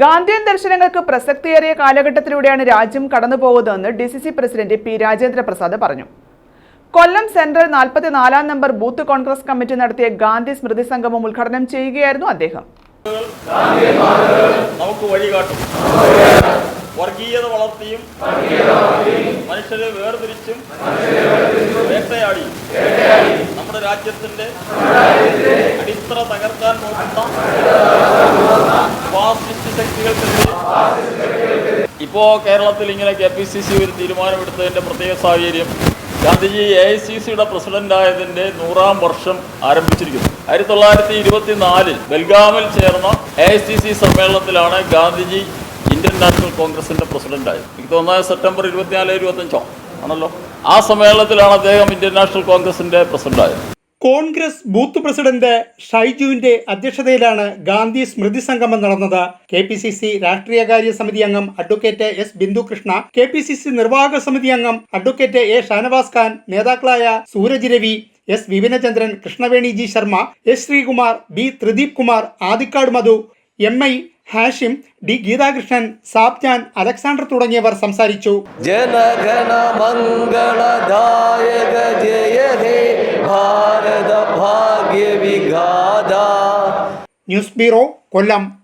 ഗാന്ധിയൻ ദർശനങ്ങൾക്ക് പ്രസക്തിയേറിയ കാലഘട്ടത്തിലൂടെയാണ് രാജ്യം കടന്നുപോകുന്നതെന്ന് D C C president P Rajendra Prasad പറഞ്ഞു. കൊല്ലം സെൻട്രൽ നാൽപ്പത്തിനാലാം നമ്പർ ബൂത്ത് കോൺഗ്രസ് കമ്മിറ്റി നടത്തിയ ഗാന്ധി സ്മൃതി സംഗമം ഉദ്ഘാടനം ചെയ്യുകയായിരുന്നു അദ്ദേഹം. നമുക്ക് വഴികാട്ടും. വർഗീയത വളർത്തിയും മനുഷ്യരെ വേർതിരിച്ചും വേട്ടയാടി നമ്മുടെ രാജ്യത്തിന്റെ അടിത്തറ തകർക്കാൻ നോക്കുന്ന ഫാസിസ്റ്റ് ശക്തികൾക്കെതിരെ ഇപ്പോ കേരളത്തിൽ ഇങ്ങനെ കെ പി സി സി ഒരു തീരുമാനമെടുത്തതിന്റെ പ്രത്യേക സാഹചര്യം ഗാന്ധിജി എ ഐ സി സിയുടെ പ്രസിഡന്റായതിന്റെ നൂറാം വർഷം ആരംഭിച്ചിരിക്കുന്നു. ആയിരത്തി തൊള്ളായിരത്തി ഇരുപത്തിനാലിൽ ബൽഗാമിൽ ചേർന്ന എ ഐ സി സി സമ്മേളനത്തിലാണ് ഗാന്ധിജി ഇന്ത്യൻ നാഷണൽ കോൺഗ്രസിന്റെ പ്രസിഡന്റായത് എനിക്ക് തോന്നാ സെപ്റ്റംബർ ഇരുപത്തിനാല് ഇരുപത്തഞ്ചോ ആണല്ലോ. ആ സമ്മേളനത്തിലാണ് അദ്ദേഹം ഇന്ത്യൻ നാഷണൽ കോൺഗ്രസിന്റെ പ്രസിഡന്റായത് കോൺഗ്രസ് ബൂത്ത് പ്രസിഡന്റ് ഷൈജുവിന്റെ അധ്യക്ഷതയിലാണ് ഗാന്ധി സ്മൃതി സംഗമം നടന്നത്. കെ പി സി സി രാഷ്ട്രീയകാര്യ സമിതി അംഗം advocate S Bindukrishna K P C C നിർവാഹക സമിതി അംഗം അഡ്വക്കേറ്റ് എ ഷാനവാസ് ഖാൻ നേതാക്കളായ Sooraj Ravi S Vipinachandran Krishnaveni G Sharma S Sreekumar B Thrideep Kumar Adikkad Madhu M I Hashim D Geethakrishnan Sabjan Alexander തുടങ്ങിയവർ സംസാരിച്ചു. ജനഗണ ഭാഗ്യവിഘാത ന്യൂസ് ബ്യൂറോ കൊല്ലം.